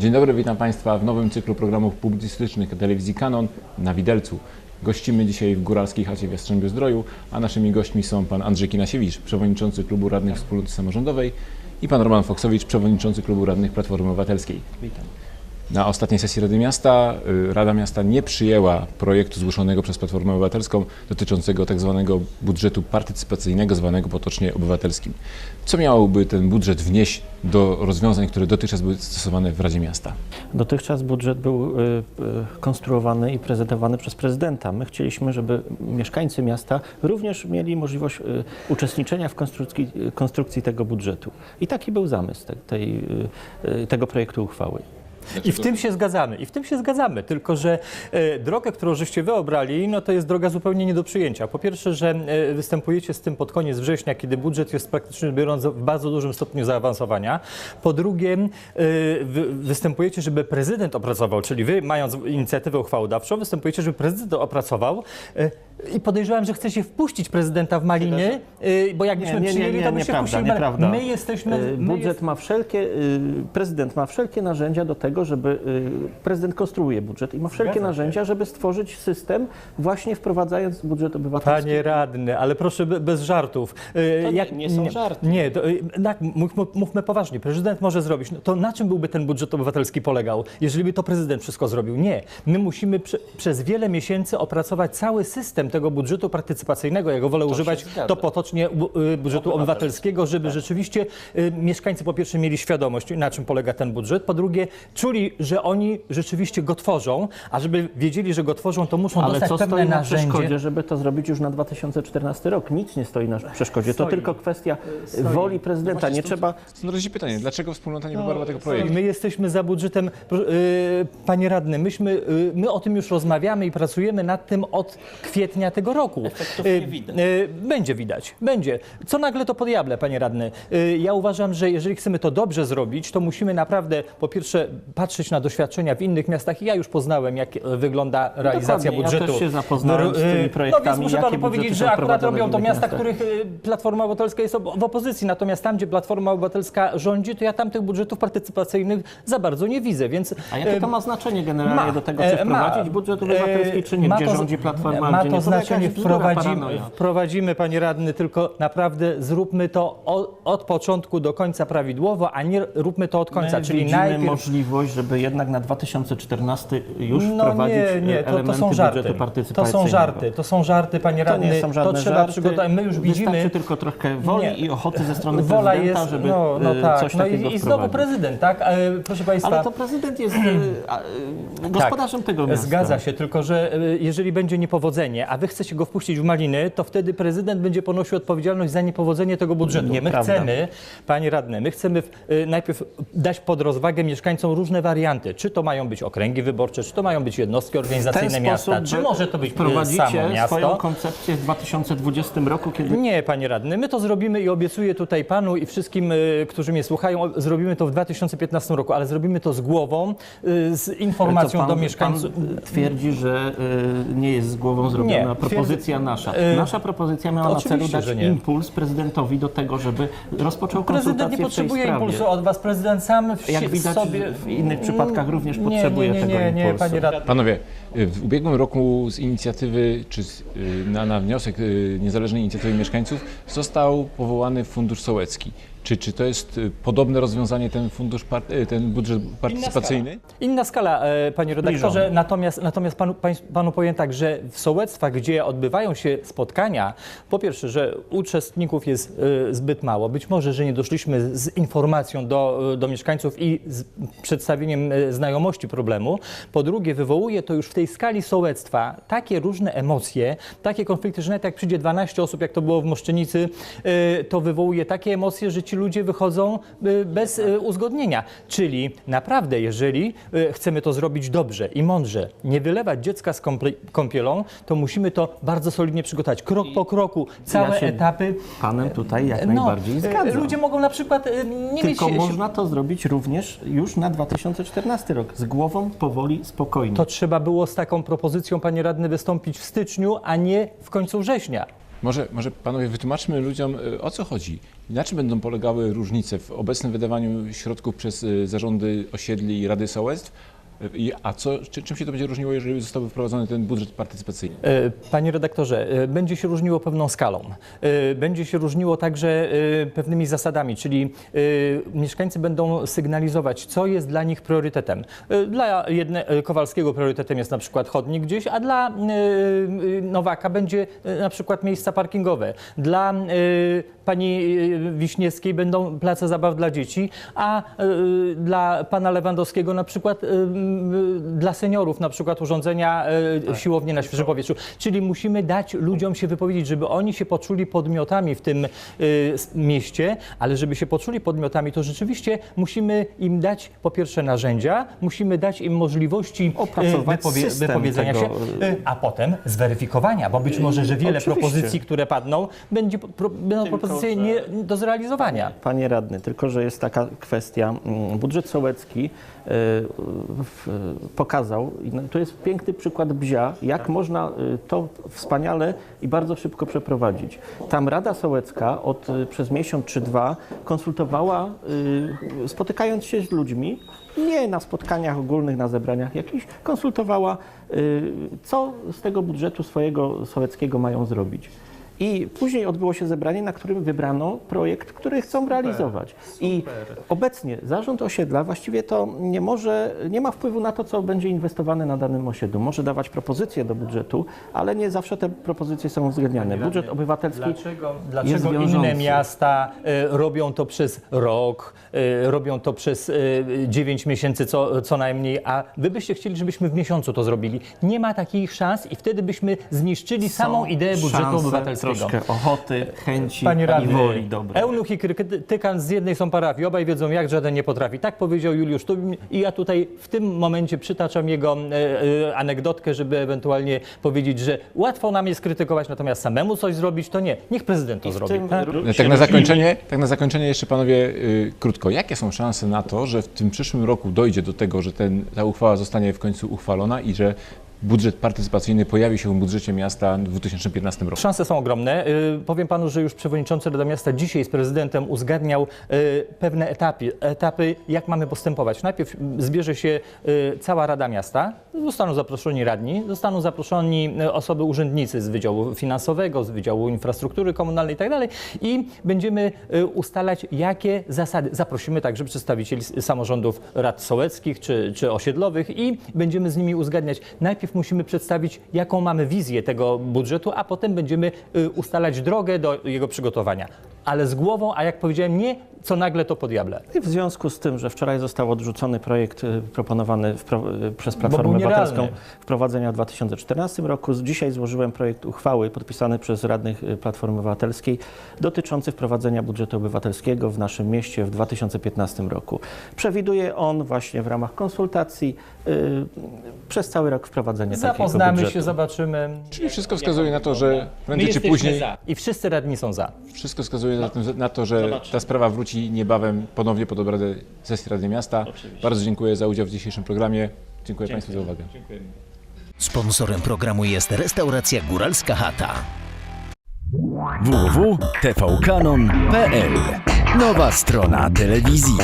Dzień dobry, witam Państwa w nowym cyklu programów publicystycznych telewizji Kanon na Widelcu. Gościmy dzisiaj w Góralskiej Chacie w Jastrzębiu Zdroju, a naszymi gośćmi są pan Andrzej Kinasiewicz, przewodniczący Klubu Radnych Wspólnoty Samorządowej i pan Roman Foksowicz, przewodniczący Klubu Radnych Platformy Obywatelskiej. Witam. Na ostatniej sesji Rady Miasta y, Rada Miasta nie przyjęła projektu zgłoszonego przez Platformę Obywatelską dotyczącego tak zwanego budżetu partycypacyjnego, zwanego potocznie obywatelskim. Co miałoby ten budżet wnieść do rozwiązań, które dotychczas były stosowane w Radzie Miasta? Dotychczas budżet był y, y, konstruowany i prezentowany przez prezydenta. My chcieliśmy, żeby mieszkańcy miasta również mieli możliwość uczestniczenia w konstrukcji, konstrukcji tego budżetu. I taki był zamysł te, tej, tego projektu uchwały. I w tym się zgadzamy, i w tym się zgadzamy, tylko że e, drogę, którą żeście wy obrali, no to jest droga zupełnie nie do przyjęcia. Po pierwsze, że e, występujecie z tym pod koniec września, kiedy budżet jest praktycznie biorąc w bardzo dużym stopniu zaawansowania. Po drugie, e, wy, występujecie, żeby prezydent opracował, czyli wy mając inicjatywę uchwałodawczą, występujecie, żeby prezydent opracował. I podejrzewam, że chcecie wpuścić prezydenta w maliny, e, bo jakbyśmy przyjęli, to by się wpuścili. My jesteśmy... Y, My Budżet jest... ma wszelkie, y, prezydent ma wszelkie narzędzia do tego, żeby, y, prezydent konstruuje budżet i ma wszelkie Zgadza się. narzędzia, żeby stworzyć system właśnie wprowadzając budżet obywatelski. Panie radny, ale proszę be- bez żartów. To nie- nie są żarty. Nie, to, tak, mówmy, mówmy poważnie. Prezydent może zrobić. No to na czym byłby ten budżet obywatelski polegał, jeżeli by to prezydent wszystko zrobił? Nie. My musimy prze, przez wiele miesięcy opracować cały system tego budżetu partycypacyjnego. Ja go wolę używać zgadza. to potocznie y, budżetu obywatelskiego, żeby rzeczywiście y, mieszkańcy po pierwsze mieli świadomość, na czym polega ten budżet, po drugie czuli, że oni rzeczywiście go tworzą, a żeby wiedzieli, że go tworzą, to muszą Ale dostać co pewne stoi na narzędzie. przeszkodzie, żeby to zrobić już na 2014 rok? Nic nie stoi na przeszkodzie. To Stoi. tylko kwestia woli prezydenta. Nie trzeba. Stąd rodzi pytanie, dlaczego wspólnota nie poparła tego projektu? My jesteśmy za budżetem, y, panie radny, myśmy, my o tym już rozmawiamy i pracujemy nad tym od kwietnia tego roku. Efektów Y, nie widać. y, Będzie widać, będzie. Co nagle to podjable, panie radny? Y, Ja uważam, że jeżeli chcemy to dobrze zrobić, to musimy naprawdę po pierwsze patrzeć na doświadczenia w innych miastach. Ja już poznałem, jak wygląda realizacja Dokładnie, ja budżetu. też się zapoznałem z tymi No, y, No projektami, więc muszę panu powiedzieć, że akurat robią to miasta, miastach. których Platforma Obywatelska jest w opozycji, natomiast tam, gdzie Platforma Obywatelska rządzi, to ja tam tych budżetów partycypacyjnych za bardzo nie widzę, więc... A jakie to ma znaczenie generalnie ma, do tego, czy ma. wprowadzić budżet obywatelski, czy nie? ma Gdzie to rządzi Platforma, Ma gdzie nie? To To znaczenie, wprowadzimy, wprowadzimy, panie radny, tylko naprawdę zróbmy to od początku do końca prawidłowo, a nie róbmy to od końca, My czyli widzimy najpierw... możliwość, żeby jednak na 2014 już No wprowadzić nie, nie, e, to, to są żarty. budżetu To są żarty, to są żarty, panie To radny. nie są żadne to trzeba żarty. przygotować. My już widzimy... Wystarczy tylko trochę woli Nie. i ochoty ze strony Wola prezydenta, jest, żeby no, no e, tak. coś no takiego i, i znowu prezydent, tak? E, Proszę Państwa. Ale to prezydent jest e, gospodarzem tego miasta. Tak. Zgadza się, tylko że jeżeli będzie niepowodzenie, a wy chcecie go wpuścić w maliny, to wtedy prezydent będzie ponosił odpowiedzialność za niepowodzenie tego budżetu. My Nieprawda. chcemy, panie radny, my chcemy e, najpierw dać pod rozwagę mieszkańcom różne warianty. Czy to mają być okręgi wyborcze, czy to mają być jednostki organizacyjne miasta, czy może to być wprowadzicie samo miasto. swoją koncepcję w 2020 roku, kiedy Nie, panie radny, my to zrobimy i obiecuję tutaj panu i wszystkim, y, którzy mnie słuchają, zrobimy to w 2015 roku, ale zrobimy to z głową, y, z informacją pan, do mieszkańców. Pan twierdzi, że y, nie jest z głową zrobiona Nie, propozycja twierdzi- nasza. y, Nasza propozycja miała na celu dać nie. impuls prezydentowi do tego, żeby rozpoczął Prezydent konsultacje nie w tej potrzebuje impulsu od was, prezydent sam w Jak widać, sobie... w innych przypadkach również Nie, potrzebuje nie, nie, tego nie, nie, impulsu. panie radny. Panowie, y, w ubiegłym roku z inicjatywy, czy z, y, na, na wniosek niezależnej inicjatywy mieszkańców został powołany Fundusz Sołecki. Czy, czy to jest y, podobne rozwiązanie, ten fundusz, y, ten budżet partycypacyjny? Inna skala, e, panie redaktorze, natomiast, natomiast panu, panu powiem tak, że w sołectwach, gdzie odbywają się spotkania, po pierwsze, że uczestników jest e, zbyt mało, być może, że nie doszliśmy z informacją do, e, do mieszkańców i z przedstawieniem znajomości problemu, po drugie, wywołuje to już w tej skali sołectwa takie różne emocje, takie konflikty, że nawet jak przyjdzie 12 osób, jak to było w Moszczenicy, to wywołuje takie emocje, że ci ludzie wychodzą e, bez e, uzgodnienia. Czyli naprawdę, jeżeli e, chcemy to zrobić dobrze i mądrze, nie wylewać dziecka z kąpielą, to musimy to bardzo solidnie przygotować. Krok po kroku, całe się etapy. Panem tutaj jak No, najbardziej zgadzam. Ludzie mogą na przykład nie Tylko mieć... można to zrobić również już na 2014 rok. Z głową, powoli, spokojnie. To trzeba było z taką propozycją, panie radny, wystąpić w styczniu, a nie w końcu września. Może, może panowie wytłumaczmy ludziom, y, o co chodzi. Na czym będą polegały różnice w obecnym wydawaniu środków przez y, zarządy osiedli i Rady Sołectw? A co, czy, czym się to będzie różniło, jeżeli zostałby wprowadzony ten budżet partycypacyjny? E, Panie redaktorze, e, będzie się różniło pewną skalą. E, Będzie się różniło także pewnymi zasadami, czyli mieszkańcy będą sygnalizować, co jest dla nich priorytetem. Dla jedne, Kowalskiego priorytetem jest na przykład chodnik gdzieś, a dla Nowaka będzie na przykład miejsca parkingowe. Dla pani Wiśniewskiej będą place zabaw dla dzieci, a dla pana Lewandowskiego na przykład dla seniorów na przykład urządzenia e, siłownie na świeżym powietrzu. Czyli musimy dać ludziom się wypowiedzieć, żeby oni się poczuli podmiotami w tym e, mieście, ale żeby się poczuli podmiotami, to rzeczywiście musimy im dać po pierwsze narzędzia, musimy dać im możliwości e, system wypowiedzenia tego, się, a potem zweryfikowania, bo być może, że wiele Oczywiście. propozycji, które padną, będzie, będą propozycje nie do zrealizowania. Panie radny, tylko że jest taka kwestia, mm, budżet sołecki w- pokazał, i no, to jest piękny przykład bzia, jak można y, to wspaniale i bardzo szybko przeprowadzić. Tam Rada Sołecka od, y, przez miesiąc czy dwa konsultowała, y, spotykając się z ludźmi, nie na spotkaniach ogólnych, na zebraniach jakichś, konsultowała, y, co z tego budżetu swojego sołeckiego mają zrobić. I później odbyło się zebranie, na którym wybrano projekt, który chcą realizować. I obecnie zarząd osiedla właściwie to nie może, nie ma wpływu na to, co będzie inwestowane na danym osiedlu. Może dawać propozycje do budżetu, ale nie zawsze te propozycje są uwzględniane. Budżet obywatelski Dlaczego, jest dlaczego inne wiążący. miasta e, robią to przez rok, e, robią to przez e, 9 miesięcy co, co najmniej, a wy byście chcieli, żebyśmy w miesiącu to zrobili. Nie ma takich szans i wtedy byśmy zniszczyli samą ideę budżetu szanse, Troszkę ochoty, chęci Panie i radny, woli dobrej. eunuch i krytykan z jednej są parafii, obaj wiedzą jak, żaden nie potrafi. Tak powiedział Juliusz Tubin i ja tutaj w tym momencie przytaczam jego e, e, anegdotkę, żeby ewentualnie powiedzieć, że łatwo nam jest krytykować, natomiast samemu coś zrobić to nie. Niech prezydent to I zrobi. tak? Tak na zakończenie, tak na zakończenie jeszcze panowie y, krótko. Jakie są szanse na to, że w tym przyszłym roku dojdzie do tego, że ten, ta uchwała zostanie w końcu uchwalona i że budżet partycypacyjny pojawi się w budżecie miasta w 2015 roku? Szanse są ogromne. Y, Powiem panu, że już przewodniczący Rady Miasta dzisiaj z prezydentem uzgadniał y, pewne etapy, etapy, jak mamy postępować. Najpierw zbierze się y, cała Rada Miasta, zostaną zaproszeni radni, zostaną zaproszeni osoby urzędnicy z Wydziału Finansowego, z Wydziału Infrastruktury Komunalnej itd. i będziemy ustalać, jakie zasady. Zaprosimy także przedstawicieli samorządów rad sołeckich czy, czy osiedlowych i będziemy z nimi uzgadniać. Najpierw musimy przedstawić, jaką mamy wizję tego budżetu, a potem będziemy y, ustalać drogę do jego przygotowania. Ale z głową, a jak powiedziałem, nie co nagle to po diable. I w związku z tym, że wczoraj został odrzucony projekt y, proponowany wpro- y, przez Platformę. Obywatelską wprowadzenia w 2014 roku, dzisiaj złożyłem projekt uchwały podpisany przez radnych y, Platformy Obywatelskiej dotyczący wprowadzenia budżetu obywatelskiego w naszym mieście w 2015 roku. Przewiduje on właśnie w ramach konsultacji y, przez cały rok wprowadzenie takiego Zapoznamy budżetu. się, zobaczymy. Czyli wszystko wskazuje na to, że My prędzej czy jesteśmy później za. I wszyscy radni są za. wszystko wskazuje na, tym, na to, że ta sprawa wróci niebawem ponownie pod obrady sesji Rady Miasta. Bardzo dziękuję za udział w dzisiejszym programie. Dziękuję Państwu za uwagę. Sponsorem programu jest restauracja Góralska Chata. www.tvkanon.pl Nowa strona telewizji.